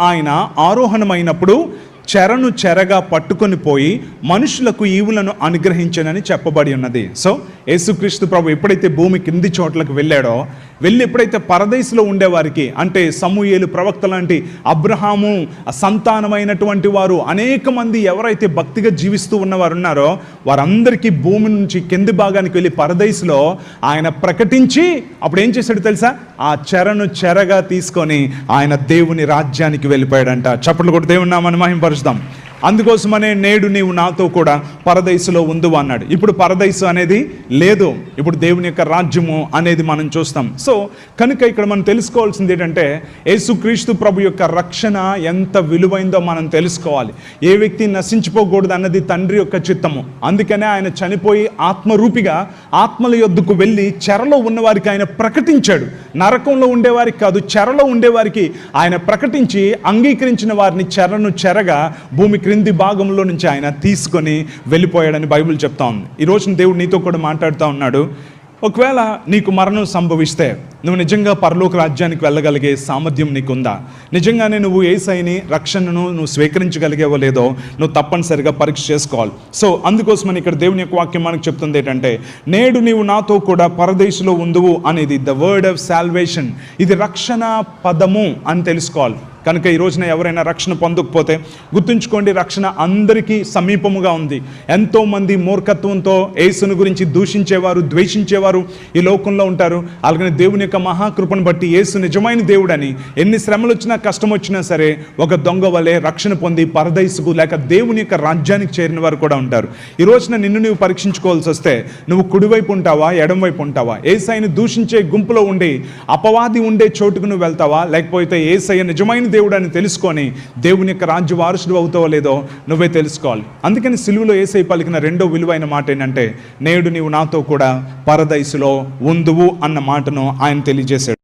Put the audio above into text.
ఆయన ఆరోహణమైనప్పుడు చెరను చెరగా పట్టుకొని పోయి మనుషులకు ఈవులను అనుగ్రహించనని చెప్పబడి ఉన్నది. సో యేసుక్రీస్తు ప్రభు ఎప్పుడైతే భూమి కింది చోట్లకు వెళ్ళాడో వెళ్ళి ఎప్పుడైతే పరదేశంలో ఉండేవారికి అంటే సమూహేలు ప్రవక్త లాంటి అబ్రహాము సంతానమైనటువంటి వారు అనేక మంది ఎవరైతే భక్తిగా జీవిస్తూ ఉన్నవారు ఉన్నారో వారందరికీ భూమి నుంచి కింది భాగానికి వెళ్ళి పరదేశంలో ఆయన ప్రకటించి అప్పుడు ఏం చేశాడు తెలుసా? ఆ చెరను చెరగా తీసుకొని ఆయన దేవుని రాజ్యానికి వెళ్ళిపోయాడంట. చప్పట్లు కూడా దేవుని నామని estamos అందుకోసమనే నేడు నీవు నాతో కూడా పరదైసులో ఉందు అన్నాడు. ఇప్పుడు పరదైసు అనేది లేదు. ఇప్పుడు దేవుని యొక్క రాజ్యము అనేది మనం చూస్తాం. సో కనుక ఇక్కడ మనం తెలుసుకోవాల్సింది ఏంటంటే యేసుక్రీస్తు ప్రభు యొక్క రక్షణ ఎంత విలువైందో మనం తెలుసుకోవాలి. ఏ వ్యక్తి నశించిపోకూడదు అన్నది తండ్రి యొక్క చిత్తము. అందుకనే ఆయన చనిపోయి ఆత్మరూపిగా ఆత్మల యొద్దకు వెళ్ళి చెరలో ఉన్నవారికి ఆయన ప్రకటించాడు. నరకంలో ఉండేవారికి కాదు చెరలో ఉండేవారికి ఆయన ప్రకటించి అంగీకరించిన వారిని చెరను చెరగా భూమి క్రింది భాగంలో నుంచి ఆయన తీసుకొని వెళ్ళిపోయాడని బైబిల్ చెప్తా ఉంది. ఈ రోజున దేవుడు నీతో కూడా మాట్లాడుతూ ఉన్నాడు. ఒకవేళ నీకు మరణం సంభవిస్తే నువ్వు నిజంగా పరలోక రాజ్యానికి వెళ్ళగలిగే సామర్థ్యం నీకుందా? నిజంగానే నువ్వు ఏసైని రక్షణను నువ్వు స్వీకరించగలిగేవో లేదో నువ్వు తప్పనిసరిగా పరీక్ష చేసుకోవాలి. సో అందుకోసమని ఇక్కడ దేవుని యొక్క వాక్యం మనకు చెప్తుంది ఏంటంటే నేడు నీవు నాతో కూడా పరదేశంలో ఉందువు అనేది ద వర్డ్ ఆఫ్ సాల్వేషన్ ఇది రక్షణ పదము అని తెలుసుకోవాలి. కనుక ఈ రోజున ఎవరైనా రక్షణ పొందకపోతే గుర్తుంచుకోండి రక్షణ అందరికీ సమీపముగా ఉంది. ఎంతోమంది మూర్ఖత్వంతో యేసును గురించి దూషించేవారు ద్వేషించేవారు ఈ లోకంలో ఉంటారు. అలాగనే దేవుని యొక్క మహాకృపను బట్టి యేసు నిజమైన దేవుడని ఎన్ని శ్రమలు వచ్చినా కష్టం వచ్చినా సరే ఒక దొంగ వలె రక్షణ పొంది పరదైసుకు లేక దేవుని యొక్క రాజ్యానికి చేరిన వారు కూడా ఉంటారు. ఈ రోజున నిన్ను నువ్వు పరీక్షించుకోవాల్సి వస్తే నువ్వు కుడివైపు ఉంటావా ఎడంవైపు ఉంటావా? ఏసైని దూషించే గుంపులో ఉండి అపవాది ఉండే చోటుకు నువ్వు వెళ్తావా? లేకపోతే ఏసై నిజమైన దేవుడు అని తెలుసుకొని దేవుని యొక్క రాజ్య వారసుడు అవుతావో లేదో నువ్వే తెలుసుకోవాలి. అందుకని సిలువలో ఏసై పలికిన రెండో విలువైన మాట ఏంటంటే నేడు నీవు నాతో కూడా పరదైసులో ఉందువు అన్న మాటను ఆయన తెలియజేశాడు.